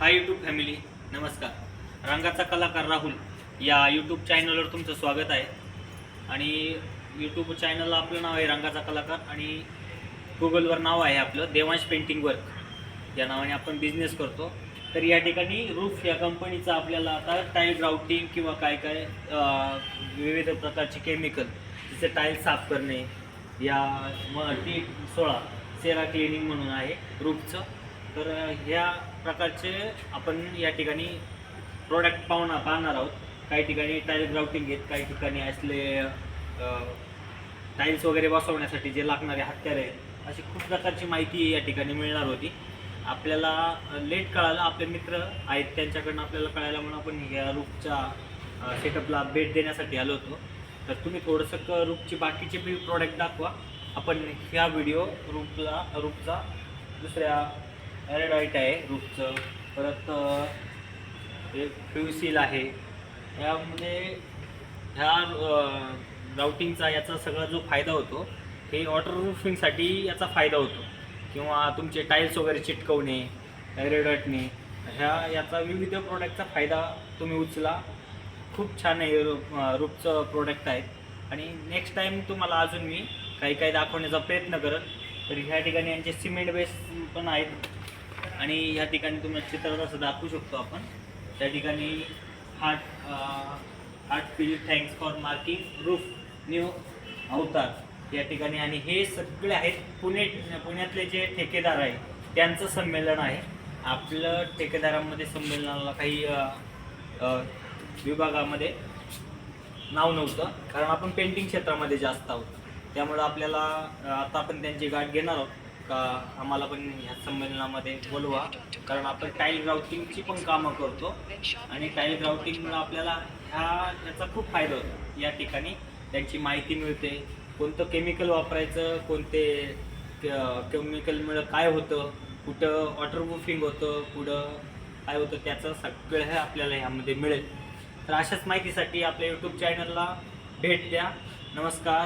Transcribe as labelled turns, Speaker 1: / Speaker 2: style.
Speaker 1: Hi YouTube family नमस्कार. रंगाचा कलाकार राहुल या यूट्यूब चॅनलवर तुमचं स्वागत आहे. आणि यूट्यूब चॅनलला आपलं नाव आहे रंगाचा कलाकार आणि गुगलवर नाव आहे आपलं देवांश पेंटिंग वर्क या नावाने आपण बिझनेस करतो. तर या ठिकाणी रूफ या कंपनीचा आपल्याला आता टाईल राउटिंग किंवा काय काय विविध प्रकारचे केमिकल जसे टाईल साफ करणे या म टी सोळा सेरा क्लिनिंग म्हणून आहे रूफचं तर ह्या प्रकारचे आपण या ठिकाणी प्रोडक्ट पाहणार पाहणार आहोत. काही ठिकाणी टाईल ग्राउटिंग घेत काही ठिकाणी असले टाईल्स वगैरे बसवण्यासाठी जे लागणारे हत्यारे आहेत अशी खूप प्रकारची माहिती या ठिकाणी मिळणार होती. आपल्याला लेट कळालं आपले मित्र आहेत त्यांच्याकडनं आपल्याला कळायला म्हणून आपण ह्या रूपच्या सेटअपला भेट देण्यासाठी आलो होतो. तर तुम्ही थोडंसं क रूपची बाकीचे बी प्रोडक्ट दाखवा. आपण ह्या व्हिडिओ रूपला रूपचा दुसऱ्या एरेडाईट आहे रूपचं. परत फ्युसील आहे. यामध्ये ह्या राउटिंगचा याचा सगळा जो फायदा होतो हे वॉटर प्रूफिंगसाठी याचा फायदा होतो. किंवा तुमचे टाईल्स वगैरे चिटकवणे एरेडटणे ह्या याचा विविध प्रोडक्टचा फायदा तुम्ही उचला. खूप छान आहे रूप रूपचं प्रोडक्ट आहेत आणि नेक्स्ट टाईम तुम्हाला अजून मी काही काही दाखवण्याचा प्रयत्न करत तर ह्या ठिकाणी यांचे सिमेंट बेस पण आहेत. आणि या ठिकाणी तुम्ही चित्रात असं दाखवू शकतो आपण. त्या ठिकाणी heart heart feel thanks for marking roof new avatar. या ठिकाणी आणि हे सगळे आहेत पुणे पुण्यातले जे ठेकेदार आहे त्यांचं संमेलन आहे. आपलं ठेकेदारांमध्ये संमेलनाला काही विभागामध्ये नाव नव्हतं. कारण आपण पेंटिंग क्षेत्रामध्ये जास्त आहोत. त्यामुळं आपल्याला आता आपण त्यांची गाठ घेणार आहोत. का आम्हाला पण ह्या संमेलनामध्ये बोलवा. कारण आपण टाईल ग्राउटिंगची पण कामं करतो. आणि टाईल ग्राउटिंगमुळे आपल्याला ह्या याचा खूप फायदा होतो. या ठिकाणी त्यांची माहिती मिळते. कोणतं केमिकल वापरायचं कोणते केमिकलमुळं काय होतं कुठं वॉटरप्रूफिंग होतं कुठं काय होतं त्याचं सगळं हे आपल्याला ह्यामध्ये मिळेल. तर अशाच माहितीसाठी आपल्या यूट्यूब चॅनलला भेट द्या. नमस्कार.